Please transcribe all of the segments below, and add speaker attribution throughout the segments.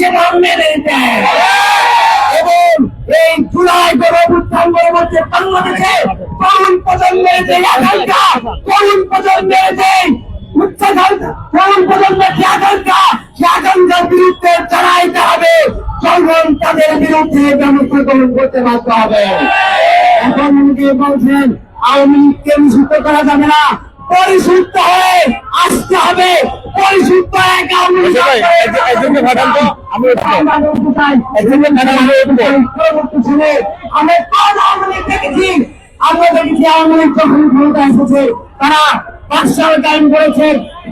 Speaker 1: সেটা মেনে আকাঙ্ক্ষার বিরুদ্ধে হবে। তাদের বিরুদ্ধে ব্যবস্থা গ্রহণ করতে বাধ্য হবে। এখন বলছেন, আওয়ামী লীগকে নিষিদ্ধ করা যাবে না। পরিশুদ্ধ হয়ে আসতে হবে পরিশুদ্ধ আমরা কোন আওয়ামী লীগ দেখেছি আমরা দেখেছি আওয়ামী লীগ যখন ক্ষমতা এসেছে তারা পাঁচ সাল টাইম করেছে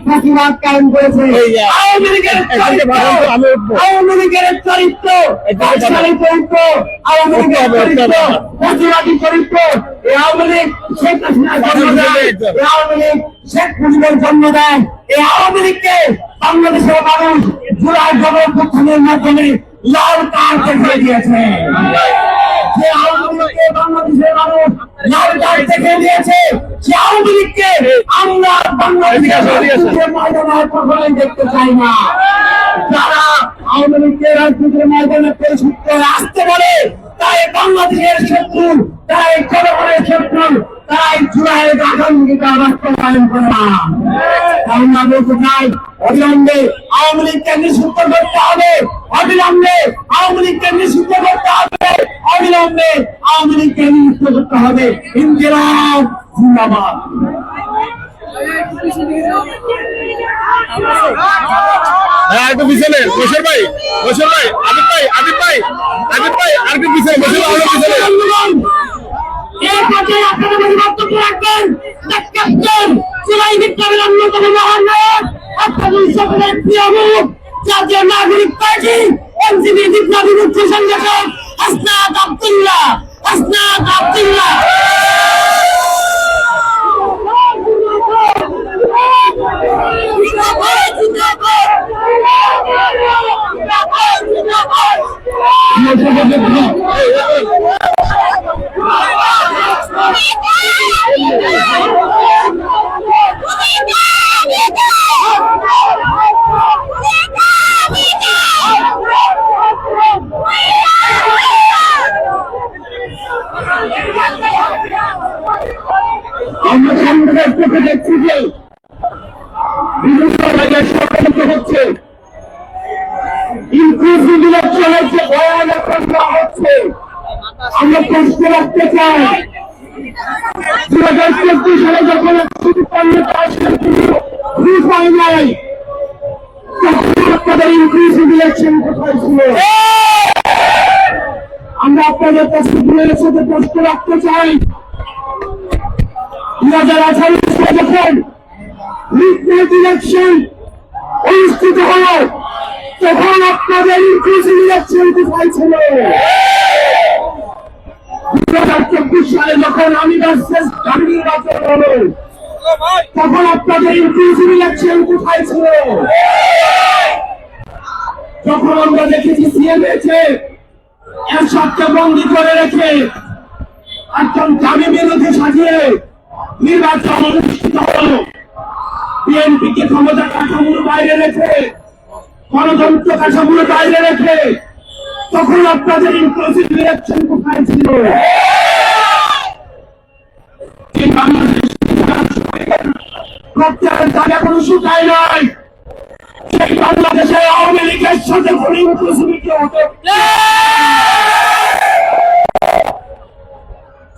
Speaker 1: ফাঁসিবাদ কায়েম করেছে
Speaker 2: এই যে,
Speaker 1: আওয়ামী লীগের
Speaker 2: একজনকে পাঠান তো, আমি উঠবো।
Speaker 1: আওয়ামী লীগের চরিত্র
Speaker 2: একজনকে পাঠান।
Speaker 1: বাদশাহী চরিত্র আওয়ামী
Speaker 2: উঠতে
Speaker 1: লীগের
Speaker 2: হবে, উঠতে
Speaker 1: চরিত্র
Speaker 2: হবে।
Speaker 1: ফাঁসিবাদী চরিত্র আওয়ামী লীগ শেখ হাসিনার জন্ম দেয় আওয়ামী লীগ শেখ মুজিবের জন্ম দেয় এই আওয়ামী লীগকে বাংলাদেশের মানুষ জুলাই গণঅভ্যুত্থানের মাধ্যমে লাল কার্ড দেখিয়ে দিয়েছে যে আওয়ামী লীগকে বাংলাদেশের মানুষ লাল কার্ড দেখিয়ে দিয়েছে সে আওয়ামী লীগকে আমরা। বাংলাদেশের ময়দানে কখনোই দেখতে চাই না। যারা আওয়ামী লীগকে রাজনীতির ময়দানে পরিশুদ্ধ করে আসতে পারে তাই বাংলাদেশের শত্রু তাই জনগণের শত্রু তাই জুলাইয়ের আকাঙ্ক্ষিতা বাস্তবায়ন করে না। আমরা বলতে চাই অবিলম্বে আওয়ামী লীগকে নিষিদ্ধ করতে হবে অবিলম্বে আওয়ামী লীগকে নিষিদ্ধ করতে হবে। অবিলম্বে আওয়ামী লীগকে নিষিদ্ধ করতে হবে। ইন্দিরাজ জিন্দাবাদ।
Speaker 2: হ্যাঁ একটু পিছনে। বসের ভাই বসের ভাই আদিত ভাই আদিত ভাই আদিত ভাই আর একটু পিছনে বসের ভাই পিছনে।
Speaker 1: বন্ধুগণ, এই আপনারা বক্তব্য রাখবেন দ্য জুলাই বিপ্লবের অন্যতম মহান আপনাদের সকলের প্রিয় মুখ জাতীয় নাগরিক পার্টি এনসিপি বিপ্লবী মুখ্য সংগঠক হাসনাত আব্দুল্লাহ হাসনাত আব্দুল্লাহ জিন্দাবাদ, জিন্দাবাদ। জিন্দাবাদ, জিন্দাবাদ। আমরা সংবাদের চোখে দেখছি যে বিভিন্ন জায়গায় সংগঠিত হচ্ছে ইনক্লুসিভ ইলেকশনের যে ভয়ানক ঘটনা হচ্ছে আমরা প্রশ্ন রাখতে চাই দু হাজার চব্বিশ সালে যখন একশো পণ্যতা আসলে ঘুষ হয় নাই তখন আপনাদের ইনক্লুসিভ ইলেকশন কোথায় ছিল? আমরা আপনাদের কাছে দূরের সাথে প্রশ্ন অনুষ্ঠিত হলো, তখন আপনাদের ইনক্লুসিভ ইলেকশন ছিল? দু হাজার চব্বিশ সালে যখন আমি আমি নির্বাচন হলো তখন আপনাদের ইনক্লুসিভ ইলেকশন কোথায় ছিল? যখন আমরা দেখেছি সিএমএছে এক সপ্তাহ বন্দি করে রেখে একজন জামি বিরোধী সাজিয়ে নির্বাচন অনুষ্ঠিত হলো। বিএনপি কে ক্ষমতা কাঠামোর বাইরে রেখে, গণতন্ত্র কাঠামোর বাইরে রেখে, তখন আপনাদের ইনক্লুসিভ ইলেকশন কোথায় ছিল? রক্তের দাগ এখনও শুকায় নাই। সেই বাংলাদেশের আওয়ামী লীগের সাথে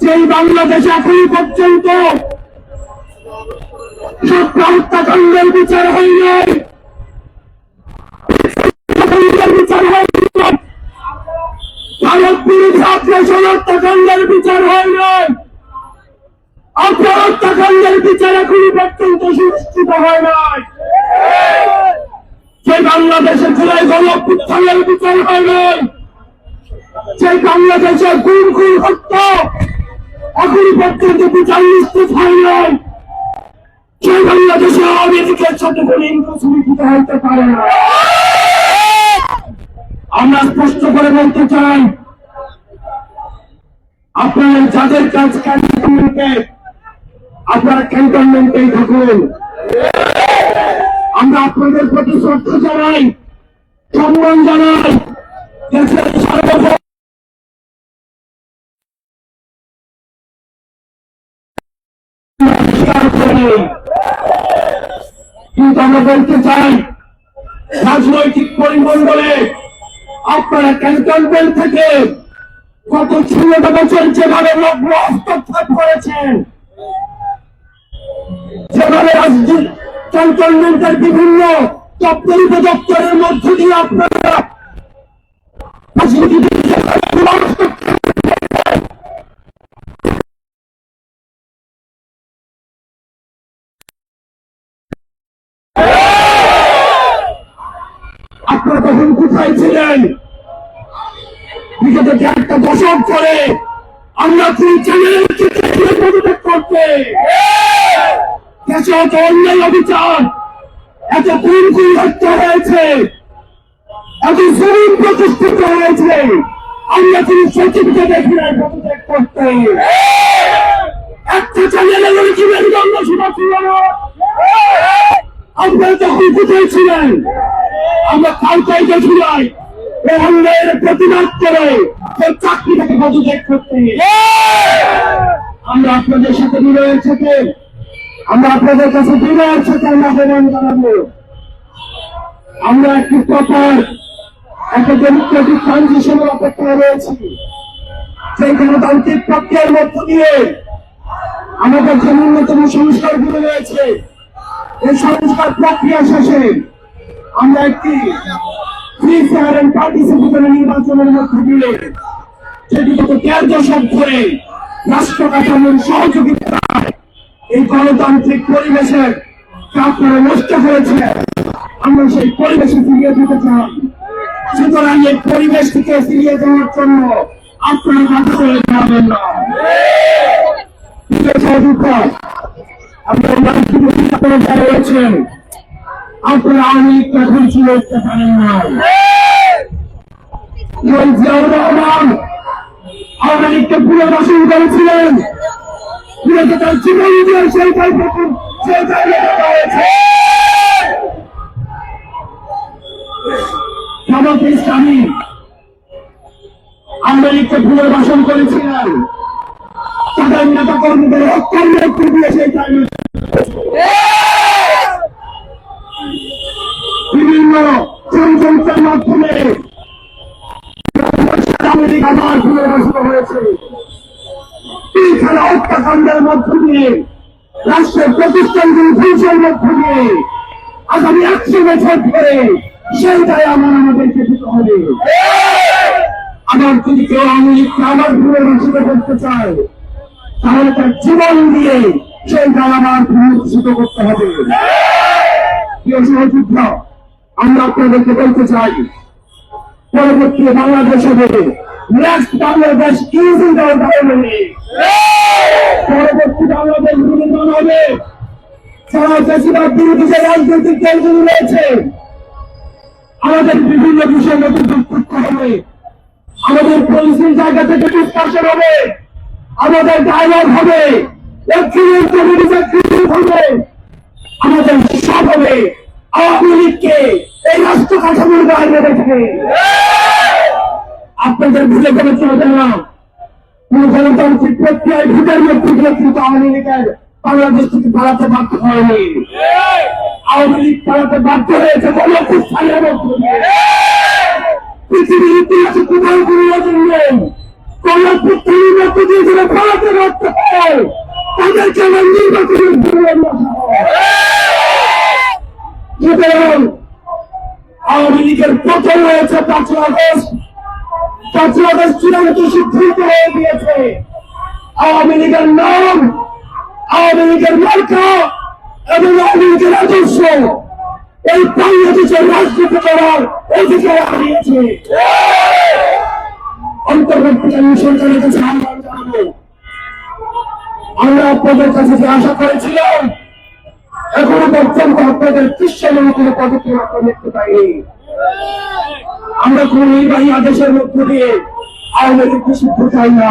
Speaker 1: সেই বাংলাদেশ এখনই পর্যন্ত সব হত্যাকাণ্ডের বিচার হয় নাই বিচার হয় ভারত বিরোধী নাই আপনার হত্যাকাণ্ডের বিচার এখনই পর্যন্ত সুনিশ্চিত হয় নাই। যে বাংলাদেশে জুলাই গণপুত্থানের বিচার হয় নাই, যে বাংলাদেশের গুণ গুণ হত্যা এখনই পর্যন্ত বিচার নিশ্চিত হয় নাই সেই বাংলাদেশে লীগের সাথে কোনো ইনক্লুসিভিটি হতে পারে না। আমরা স্পষ্ট করে বলতে চাই, আপনারা যাদের কাজ ক্যান্টনমেন্টে আপনারা ক্যান্টনমেন্টেই থাকুন আমরা আপনাদের প্রতি শ্রদ্ধা জানাই, সম্মান জানাই। কিন্তু আমরা বলতে চাই, রাজনৈতিক পরিমণ্ডলে আপনারা ক্যান্টনমেন্ট থেকে গত ষোলোটা বছর যেভাবে লগ্ন হস্তক্ষেপ করেছেন যেভাবে রাজ্য ক্যান্টনমেন্টের বিভিন্ন দপ্তর উপদপ্তরের মধ্য দিয়ে আপনারা আপনারা তখন কোথায় ছিলেন? বিগত একটা দশক ধরে আমরা চ্যানেলের চিত্রে করতে? দেশে অত অন্যায় অবিচার, এত কোন কোন হত্যা হয়েছে, এত জমিন প্রতিষ্ঠিত হয়েছে। আমরা কোন সচিবকে দেখি না করতে। একটা চ্যানেলের কি মেরুদণ্ড শোনা ছিল আপনারা তখন কোথায় ছিলেন, আমরা কালকাই দেখছিলাম অন্যায়ের প্রতিবাদ করে সেই চাকরি থেকে পদত্যাগ করতে আমরা আপনাদের সাথে বিনয়ের সাথে আমরা আপনাদের কাছে বিনয়ের সাথে আমরা আহ্বান জানাব আমরা একটি প্রপার, একটা ডেমোক্রেটিক ট্রানজিশনের অপেক্ষায় রয়েছি সেই গণতান্ত্রিক প্রক্রিয়ার মধ্য দিয়ে আমাদের যে ন্যূনতম সংস্কারগুলো রয়েছে, এই সংস্কার প্রক্রিয়া শেষে আমরা একটি ফ্রি ফেয়ার এন্ড পার্টিসিপেটরি নির্বাচনের মধ্যে দিয়ে যেটি গত দেড় দশক ধরে রাষ্ট্র কাঠামোর সহযোগিতায় এই গণতান্ত্রিক পরিবেশের যা আপনারা নষ্ট হয়েছে আমরা সেই পরিবেশে ফিরিয়ে দিতে চাই। সুতরাং এই পরিবেশ থেকে ফিরিয়ে দেওয়ার জন্য আপনারা হয়ে যাবেন না। আপনারা আওয়ামী লীগকে করেছিলেন। পুরোকে তার জীবন দিয়ে সেই প্রথম সেই লেখা হয়েছে। ইসলামী আওয়ামী লীগকে পুনর্বাসন করেছিলেন তাদের নেতা কর্মীদের দিয়ে সেই তাই বিভিন্ন ষড়যন্ত্রের মাধ্যমে লীগ আবার পুনর্বাসিত হয়েছে। খেলা হত্যাকাণ্ডের মধ্য দিয়ে, রাষ্ট্রের প্রতিষ্ঠানগুলি ধ্বংসের মধ্য দিয়ে, আগামী একশো বছর ধরে সেই দায় আমার আমাদেরকে দিতে হবে। আবার যদি কেউ আওয়ামী লীগকে আবার পুনর্বাসিত করতে চায়, তাহলে তার জীবন দিয়ে সেই আমার পুনর্বাসিত করতে হবে। প্রিয় সহযোদ্ধা, আমরা আপনাদেরকে বলতে চাই, পরবর্তী বাংলাদেশ হবে next Bangladesh is in our government পরবর্তী বাংলাদেশ নির্মাণ হবে। সারা বেশিরভাগ বিরোধী যে রাজনৈতিক দলগুলো রয়েছে, আমাদের বিভিন্ন বিষয় নতুন করতে হবে। আমাদের পলিসির জায়গা থেকে ডিসকাশন হবে। আমাদের ডায়লগ হবে। হবে আমাদের সব হবে। আওয়ামী লীগকে এই রাষ্ট্র কাঠামোর বাইরে রেখে। আপনাদের ভুলে করে চলবে না কোন গণতান্ত্রিক প্রক্রিয়ায় ভোটের দিয়ে কিন্তু আওয়ামী লীগের বাংলাদেশ থেকে পালাতে বাধ্য হয়নি। আওয়ামী লীগ পালাতে বাধ্য হয়েছে। পৃথিবীর ইতিহাসে কোথাও কোনো নজর নেই। গণপুস্থানের মধ্যে দিয়ে যারা পালাতে বাধ্য হয়, তাদেরকে নির্বাচনের সুতরাং আওয়ামী লীগের প্রথম হয়েছে পাঁচই আগস্ট। পাঁচই চূড়ান্ত সিদ্ধান্ত হয়ে গিয়েছে। আওয়ামী লীগের নাম, আওয়ামী লীগের মার্কা এবং আওয়ামী লীগের আদর্শ এই বাংলাদেশের রাজনীতি করার অধিকার হারিয়েছে। অন্তর্বর্তীকালীন সরকারের কাছে আহ্বান জানাব, আমরা আপনাদের কাছে যে আশা করেছিলাম, এখনও পর্যন্ত আপনাদের দৃশ্যমান কোনো পদক্ষেপ আমরা দেখতে পাইনি। আমরা কোন নির্বাহী আদেশের মধ্য দিয়ে আওয়ামী লীগ নিষিদ্ধ চাই না।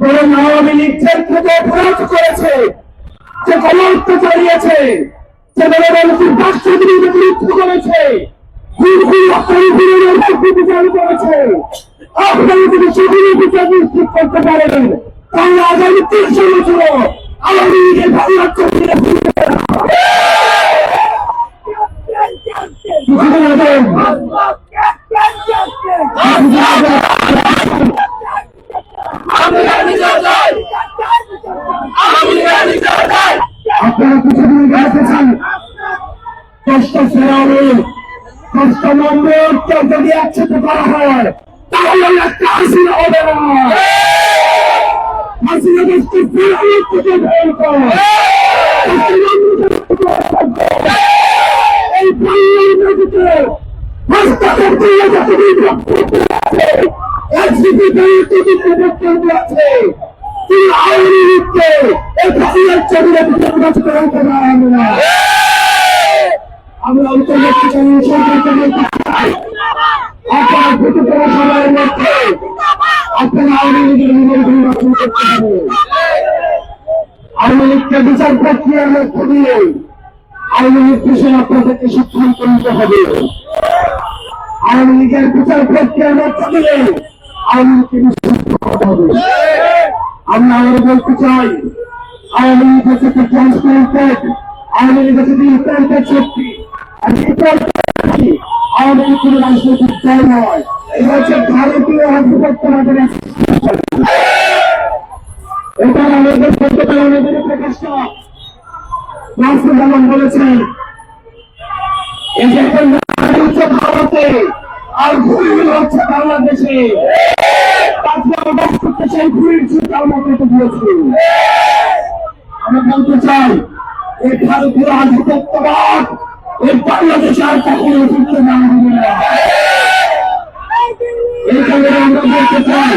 Speaker 1: বরং আওয়ামী লীগ থেকে অপরাধ করেছে, যে গণহত্যা চালিয়েছে, যে বিরুদ্ধ করেছে আপনারা যদি করতে পারেন আগামী তিনশো বছর আওয়ামী লীগের ভালো নম্বরকে যদি একসাথে করা হয়, তাহলে একটা হাসিনা হবে না হাসিনা দেশকে ফেরানোর থেকে ভয়ঙ্কর এই পাল্লাই নদীতে হস্তক্ষেপ দিয়ে যতদিন আছে, এসডিপি দলিত বক্তব্য আছে। তিনি আওয়ামী লীগকে এই হাসিনার ছবিটা নির্বাচিত হতে পারবে না। ঐক্যবদ্ধ চাই সরকারকে চাই আওয়ামী লীগের করতে বিচার প্রক্রিয়ার আওয়ামী লীগের বিচার আরও বলতে চাই, আওয়ামী লীগ হচ্ছে আওয়ামী শক্তি লীগ কোনো রাজনৈতিক দল নয় এটা হচ্ছে ভারতীয় আধিপত্যবাদের এটা আমাদের পারে আমাদের ভারতে আর ভুলগুলো হচ্ছে বাংলাদেশে আজকে আমরা বাস করতে চাই ভুলের চিন্তার মতো তো দিয়েছি আমরা এই ভারতীয় আধিপত্যবাদ এই বাংলাদেশে আর কখনো ফিরতে না হবে না। আমরা বলতে চাই,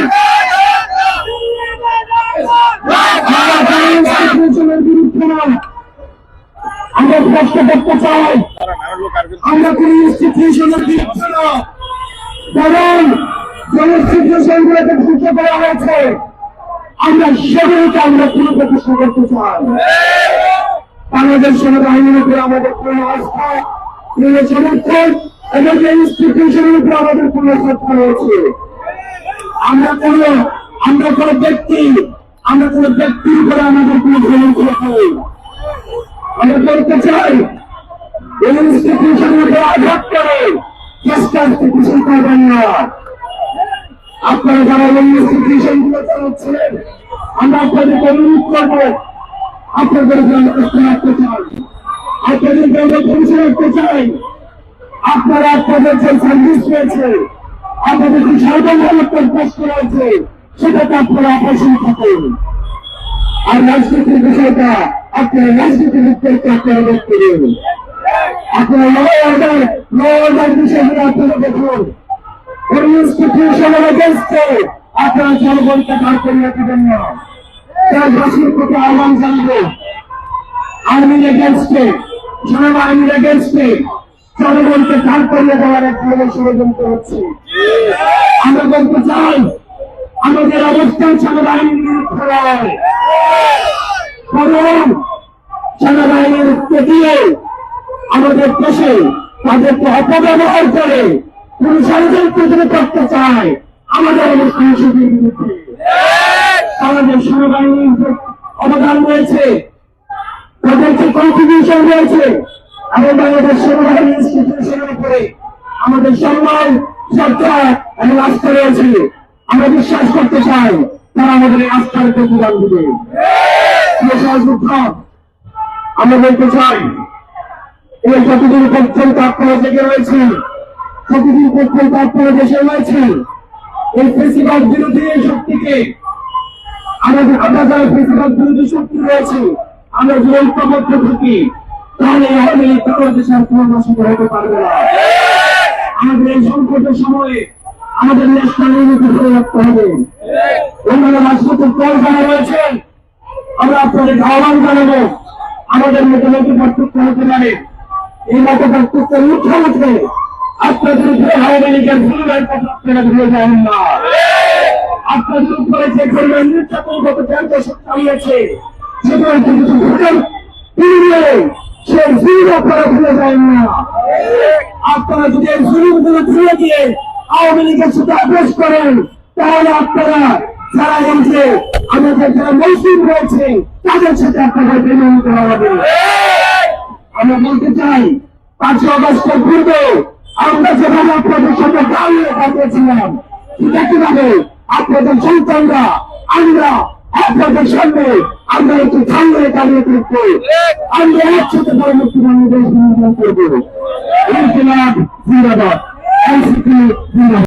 Speaker 1: আমরা প্রশ্ন করতে চাই। আমরা কোন ইনস্টিটিউশনের বিরুদ্ধে না। বরং যে ইনস্টিটিউশন গুলোকে ধ্বংস করা হয়েছে, আমরা সেগুলোকে আমরা পুনঃপ্রতিষ্ঠা করতে চাই। বাংলাদেশ সেনাবাহিনীর উপরে আমাদের কোন আস্থা কোন সমর্থন এবং যে ইনস্টিটিউশনের উপরে আমাদের কোন শ্রদ্ধা রয়েছে আমরা কোন আমরা কোন ব্যক্তি, আমরা কোন ব্যক্তির উপরে আমাদের কোন ভ্রমণ করে নেই। আমরা বলতে চাই, এই ইনস্টিটিউশনের উপরে আঘাত করে চেষ্টা ইনস্টিটিউশন করবেন না। আপনারা যারা এই ইনস্টিটিউশনগুলো চালাচ্ছেন আমরা আপনাদেরকে অনুরোধ করব আপনাদেরকে আমরা প্রশ্ন রাখতে চাই। আপনাদেরকে আমরা পৌঁছে রাখতে চাই। আপনারা আপনাদের যে সার্ভিস পেয়েছে, আপনাদের যে সার্বভৌমত্বের প্রশ্ন রয়েছে সেটাতে আপনারা অপসীম থাকেন। আর রাজনীতির বিষয়টা আপনারা রাজনীতিবিদদেরকে আপনারা আপনারা ল অর্ডার ল অর্ডার আপনারা দেখুন। আপনারা জনগণকে দাঁড় করিয়ে দেবেন না। দেশের প্রতি আহ্বান জানাব। আর্মির এগেনস্টে সেনাবাহিনীর এগেনস্টে জনগণকে দাঁড় করিয়ে দেওয়ার এক ধরনের ষড়যন্ত্র হচ্ছে। আমরা বলতে চাই, আমাদের অবস্থান সেনাবাহিনীর বিরুদ্ধে। নয় বরং সেনাবাহিনীর দিয়ে আমাদের দেশে তাদেরকে অপব্যবহার করে কোন ষড়যন্ত্র করতে চায় আমাদের অবস্থান সেটির আমাদের সেনাবাহিনীর অবদান রয়েছে। তাদের যে কন্ট্রিবিউশন রয়েছে। এবং বাংলাদেশ সেনাবাহিনী উপরে আমাদের সম্মান, শ্রদ্ধা এবং আস্থা রয়েছে। আমরা বিশ্বাস করতে চাই, তারা আমাদের আস্থার প্রতিদান দিবে। আমরা বলতে চাই এই যতদিন পর্যন্ত আপনারা জেগে রয়েছেন, ততদিন পর্যন্ত আপনারা দেশে রয়েছেন এই বিরোধী এই শক্তিকে আমাদের আমরা যারা ফেসিবাদ বিরোধী শক্তি রয়েছে, আমরা যদি ঐক্যবদ্ধ থাকি, তাহলে এই আওয়ামী বাংলাদেশে আর কোনো নষ্ট হতে পারবে না। আমাদের এই সংকটের সময়ে আমাদের ন্যাশনাল ইউনিটি ধরে রাখতে হবে। অন্যান্য রাজনৈতিক দল যারা রয়েছেন, আমরা আপনাদের আহ্বান জানাব, আমাদের মধ্যে নতুন পার্থক্য হতে পারে। এই মতো পার্থক্যের উঠে উঠে আপনাদের উপরে আওয়ামী লীগের ভুলের কথা যে পরিমাণ নির্যাতন গত সাথে আপোষ করেন, তাহলে আপনারা যারা যে আমাদের যারা মৌসুম রয়েছে, তাদের সাথে আপনাদের বিনিয়োগ করা হবে আমরা বলতে চাই, পাঁচই অগস্টের পূর্বে আমরা যেভাবে আপনাদের সাথে দাঁড়িয়ে কাটিয়েছিলাম ঠিক একইভাবে আপনাদের সন্তানরা, আমরা আপনাদের সামনে, আমরা একটু সামনে দাঁড়িয়ে থাকব। আমরা একসাথে পরবর্তী বাংলাদেশ নির্মাণ করব। জিন্দাবাদ।